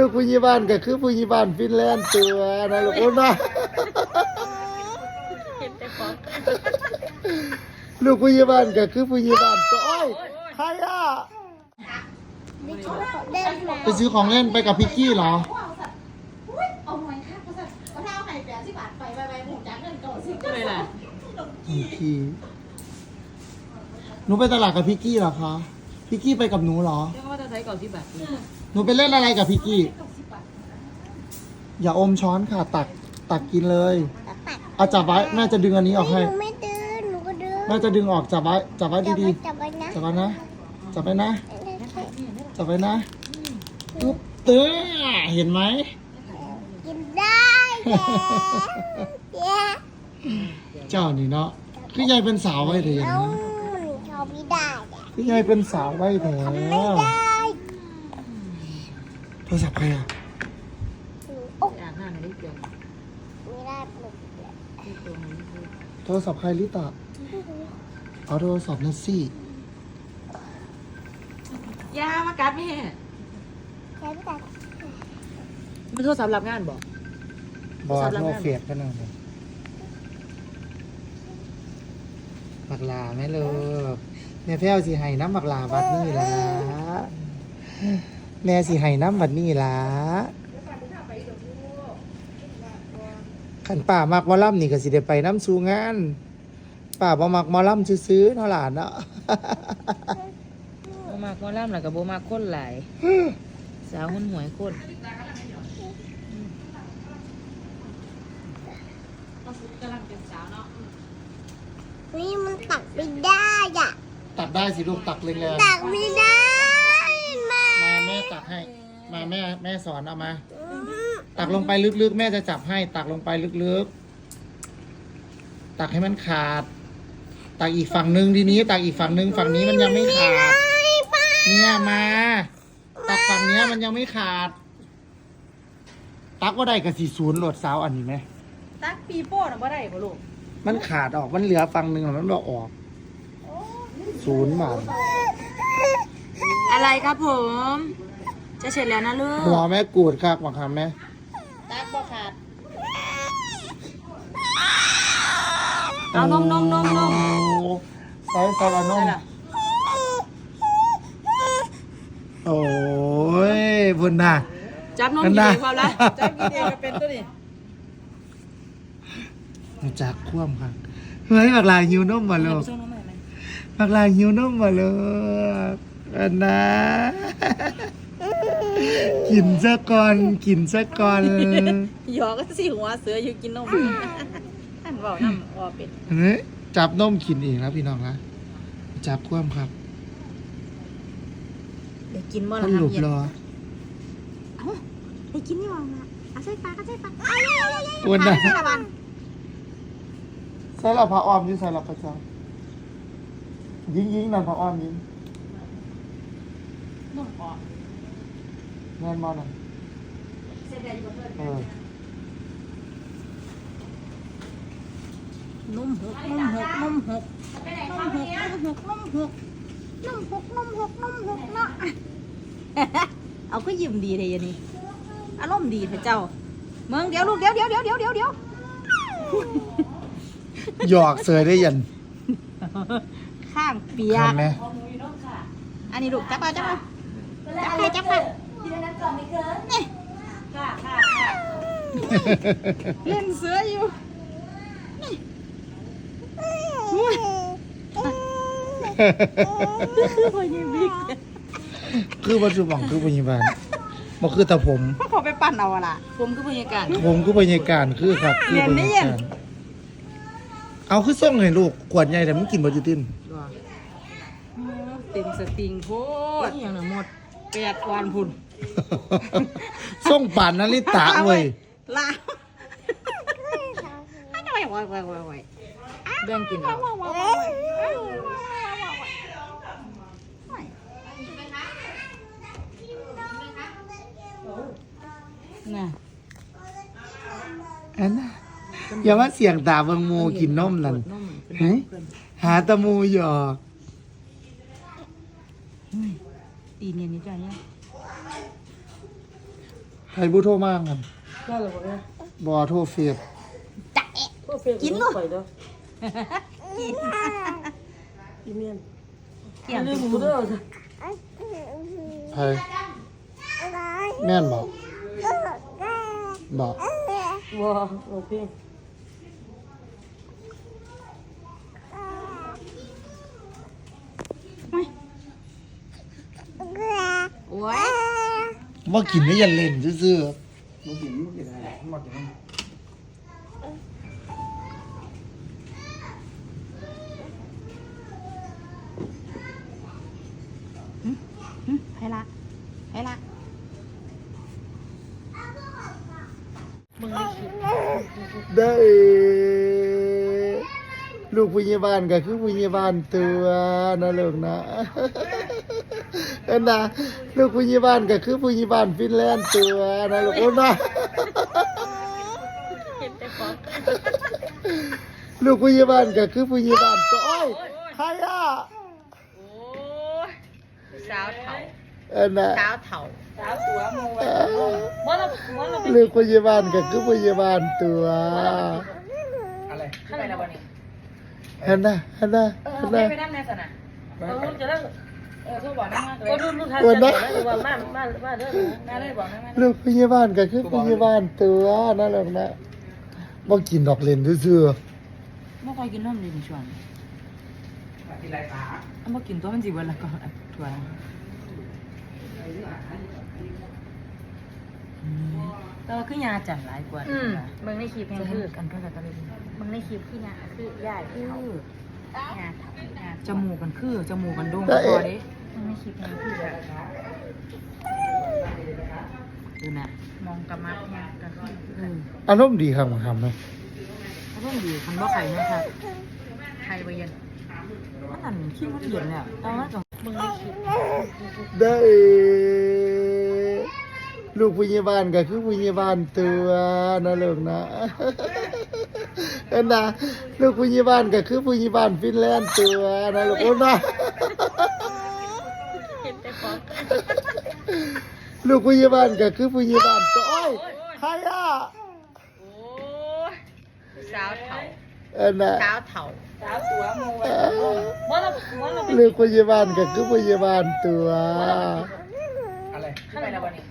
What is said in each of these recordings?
ลูกผู้ใหญ่บ้านก็คือผู้ใหญ่บ้านฟินแลนด์ตัวนะลูกโอ้นะเห็นแต่ฟองลูกผู้ใหญ่บ้านก็คือผู้ใหญ่บ้านตัวโอ้ยใครอะเดินหลงไปซื้อของเล่นไปกับพิกกี้เหรอเอาหน่อยค่ะเขาสั่งเขาเท่าไข่แปดสิบบาทไปไปไปหมูจ้าเงินเก่าสิเลยล่ะพิกกี้หนูไปตลาดกับพิกกี้เหรอคะพิกกี้ไปกับหนูเหรอเรียกว่าจะใช้เก่าที่แบบนี้ หนูไปเล่นอะไรกับพิกกี้อย่าอมช้อนค่ะ ตักตักกินเลยตักเอาจับไว้แม่จะดึงอันนี้ออกหให้นูไม่ดื้อหนูก็ดื้อแม่จะดึงออกจับไว้จับไว้ดีจับไว้นะๆจับไว้นะจับไว้นะจับไว้นะอุ๊บเต้อเห็นไหมกินได้แย่แย่เจ้านี่เนาะคือยายเป็นสาวไว้เถอะอย่างเอ้านี้หนูชอบไม่ได้อะคือยายเป็นสาวไว้เถอะไม่ได้โทรศัพท์ใครอะหนูโอ๊ะอยากหน้าหนูได้เกี่ยวไม่ได้หนูที่ตรงนี้คือโทรศัพท์ใครลิตาเอาโทรศัพท์นัสซี่ยามากัดแม่ใช้ไม่ได้ไม่โทษสำหรับงานบอก บอโทรศัพท์โทรับรงานเฟียดกันหน่อยบักลาไหมลูกแม่แพ้วสิให้น้ำบักลาบัดนี้ล่ะ แม่สิให้น้ำบัดนี้ล่ะขันป่ามักหมอลำนี่ก็สิได้ไปน้ำสู่งาน ป่าบ่มักหมอลำซื้อๆเนาะหลานเนาะโบมากก็ล่ำหลักกับโบมากคนหลายสาวคนหวยคนนี่มันตักไม่ได้อะตักได้สิลูกตักแรงตักไม่ได้มาๆมาแม่ ตักให้ มาแม่แม่สอนเอามา ตักลงไปลึกๆ แม่จะจับให้ ตักลงไปลึกๆ ตักให้มันขาด ตักอีกฝั่งหนึ่งทีนี้ ตักอีกฝั่งหนึ่งฝั่งนี้มันยังไม่ขาด เนี่ยมา ตักฝั่งเนี้ยมันยังไม่ขาด ตักว่าได้กับสีศูนย์โหลดสาวอันนี้ไหม ตักปีโป้นะบ่ได้บ่ลูกมันขาดออกมันเหลือฝั่งหนึ่งแล้วมันบอกออก ศูนย์บาท อะไรครับผม จะเสร็จแล้วนะลูกหัวแม่กูดคักบังคับแม่ตักบ่ขาดเอานมนมนมนมใส่ใส่ละนมได้ล่ะโอ้ยบุญน่ะ จับนมอักินนน่ะเองความละจับกินเองก็เป็นตัวนี้มาจากคว่ำค่ะเฮ้ยบักลาหิวนมมาเอาลูกไปส่งน้องใหม่ไหมบักลาหิวนมมาลูกอันนะ กินซะก่อนกินซะก่อนหยอกก็สิหัวเสืออยู่กินนมท่านบอกน้ำออเป็ดเฮ้ยจับนมกินเองแล้วพี่น้องนะจับคว่ำครับเดี๋ยวกินเมื่อท่านไหหลุบร่รอไปกินนี่หว่ามาเอาใส่ปากเอาใส่ปากเอาเลยเอาเลยอ้วนนะใส่ละบันใส่ละพระอ้อมยิ่งใส่ละพระเจ้ายิงยิงนั่นพระอ้อมยิงนมออก แม่นมาหน่อยเสร็จแล้วอยู่กับเพื่อนเออนุ่มหกนุ่มหกนุ่มหกนมหกนมหกนมหกนมหกนมหกนมหกเนาะ เอาก็ยิ้มดีเลยอันนี้อารมณ์ดีเถอะเจ้าเมืองเดี๋ยวลูกเดี๋ยวเดี๋ยวเดี๋ยวเดี๋ยวเดี๋ยวเดี๋ยวหยอกเสยได้ยันข้างเปียทักนไหมอันนี้ลูกจับมาจับมาจับไปจับ ไปนี่เล่นเสืออยู่คือพยิบิกคือปัจจุบันคือพยาบาลบ่คือแต่ผมเขาไปปั่นเอาอะล่ะผมคือบรรยากาศผมคือพยาการคือครับคือเรียนพได้ยายังการเอาคือส่งให้ลูกขวดใหญ่แต่มันกินบ่จุตินเต็มสติงโพดอย่างน่ะหมดแปดวันพุ่น ส่งป่านนาริตะเว้ยลาไว้ไว้ไว้ไว้ไว้แบ่งกินเอาน่ะอันน่ะอย่าว่าเสียงตาเบิงหมูกินนมนั่นนมเป็นเฮ้ยเพิ่นหาแตะมูหยอกตีนเนี่ยนี่จ้ะเนี่ยไทย บุโทรมากกันได้หรือเปล่าเนี่ยบอโทรเฟียดจะเอะ พวกเฟรนกินเนอะ ไปเด้อกินเมียนเกี่ยงลืติมดหมูตุ่มเด้อไทยแม่นบอกบอกว้าโอเค โอ้ย ว่ากินไม่ยันเล่นซื่อมันกินมันกินอะไรมันกินหึให้ละให้ละมึงไม่คิดๆได้ ลูกพยาบาลก็คือพยาบาลตัวนะลูกนะ เอ็นนะลูกพยาบาลก็คือพยาบาลฟินแลนด์ตัวนะลูกโอ้นะเห็นแต่ฟอกลูกพยาบาลก็คือพยาบาลตัวโอ้ยใครอะโอ้ยสาวเถาเอ็นนะสาวเถาสาวตัวมูไว้บ่เราบ่เราลูกพยาบาลก็คือพยาบาลตัวอะไรข้างในนะวันนี้เห็นนะเห็นนะเออเห็นไปนะไปนั่งในสนามเออจะได้เออโทรบอกนั่งมาเลยก็รุ่นรุ่นทันวันนั้นจะได้ว่ามามามาเด้อมาเลยบอกนั่งมาลูกพยาบาลก็คือพยาบาลตัวนะลูกนะบ่กินดอกเล่นซื่อไม่ค่อยกินนมเลยในช่วงกินอะไรขาเอามากินตัวมันจีวันละก่อนถั่วแต่ว่าคือยาจันหลายกว่าอืมเบิ่งในคลิปแห่งจะคือกันก็จะกันเลยเบิ่งในคลิปคือยาคือยาคืเขาอยาเขายาจมูกกันคือจมูกกันโด่งพอเด้ เบิ่งในคลิปแห่งคือดูนะมองกระมัดยาก็คือเออๆอารมณ์ดีครับมาครับนะถ้าต้องดีคันว่าไข่นะครับไทยบ่เย็นมันนั่นขี้มันเย็นแล้วตอนนั้นก็เบิ่งในคลิปได้ ลูกพยาบาลก็คือพยาบาลตัวนะลูกนะเห็นนะลูกพยาบาลก็คือพยาบาลฟินแลนด์ตัวนะลูกโอ้นะ เห็นแต่ฟอก ลูกพยาบาลก็คือพยาบาลตัวโอ้ยใครอะโอ้ยสาวเถาเอ็นนะสาวเถาสาวตัวมูไว้บ่เราบ่เราลูกพยาบาลก็คือพยาบาลตัวอะไรข้างในนะวันนี้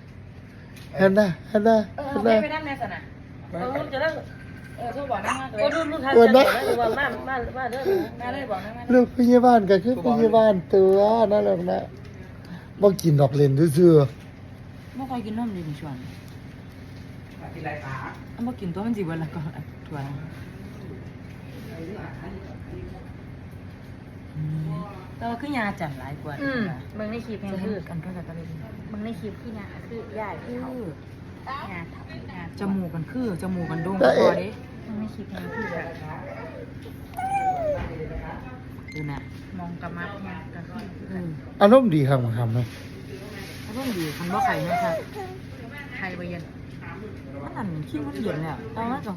เห็นนะเห็นนะเออเห็นไปนะไปนั่งในสนามเออรุ่นจะได้เออโทรบอกนั่งมาเลยรุ่นรุ่นทันวันจะนั้นได้ว่ามามามาเด้อมาเลยบอกนั่งมาลูกพยาบาลก็คือพยาบาลตัวนะลูกนะบ่กินดอกเล่นซื่อ ไม่ค่อยกินนมเลยในช่วงกินอะไรขาเอามากินตัวมันจีวันละก่อนถั่วแต่ว่าคือยาจันหลายกว่าอืมเบิ่งในคลิปแห่งจะคือกันก็จะกันเลยเบิ่งในคลิปคือยาคือยาคืเขาอยาเขายาจมูกกันคือจมูกกันโด่งพอเด้เบิ่งในคลิปแห่งคือดูนะมองกระมัดยาก็คือเออๆอารมณ์ดีครับมาครับนะ ถ้าต้องดีคันว่าไข่นะครับไข่ใบเย็นมันนั่นขี้มันเย็นแล้วตอนนั้นก็